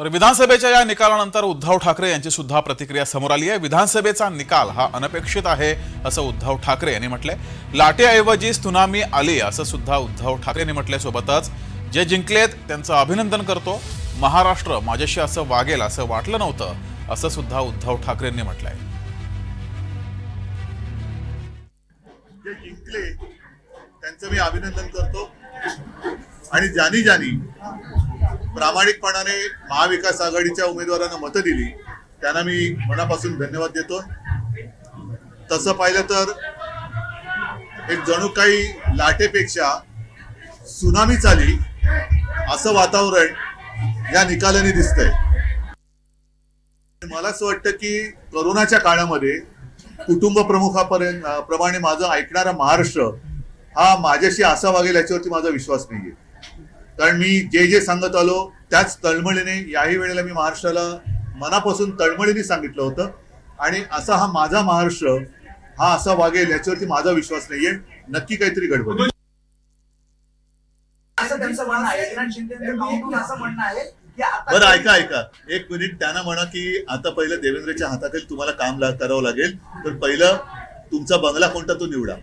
तर विधानसभेच्या या निकालानंतर उद्धव ठाकरे यांची सुद्धा प्रतिक्रिया समोर आली आहे. विधानसभेचा निकाल हा अनपेक्षित आहे असं उद्धव ठाकरे यांनी म्हटलंय. लाटेऐवजी सुनामी आली असं सुद्धा उद्धव ठाकरेंनी म्हटलंय सोबतच. जे जिंकलेत त्यांचं अभिनंदन करतो. महाराष्ट्र माझ्याशी असं वागेल असं वाटलं नव्हतं असं सुद्धा उद्धव ठाकरेंनी म्हटलंय. जे जिंकले त्यांचं मी अभिनंदन करतो. आणि ज्यानी ज्यानी प्रामाणिकपणाने महाविकास आघाडीच्या उमेदवारांना मतं दिली. त्यांना मी मनापासून धन्यवाद देतो. तसं पाहिलं तर एक जणू काही लाटेपेक्षा सुनामी चाली असं वातावरण या निकालाने दिसतंय. मला असं वाटतं की करोनाच्या काळामध्ये कुटुंब प्रमुखापर्यंत प्रमाणे माझं ऐकणारा महाराष्ट्र हा माझ्याशी असा वागेल याच्यावरती माझा विश्वास नाहीये. कारण मी जे जे सांगत आलो त्याच तळमळीने याही वेळेला मी महाराष्ट्राला मनापासून तळमळीने सांगितलं होतं. आणि असा हा माझा महाराष्ट्र हा असा वागेल याच्यावरती माझा विश्वास नाहीये. नक्की काहीतरी गडबड आहे. असं त्यांचं म्हणणं आहे. एकनाथ शिंदेचं काउंटून असं म्हणणं आहे की आता बरं ऐका ऐका. एक मिनिट. त्यांना म्हणा की आता पहिलं देवेंद्रच्या हाताखाली तुम्हाला काम करावं लागेल. तर पहिलं तुमचा बंगला कोणता तो निवडा.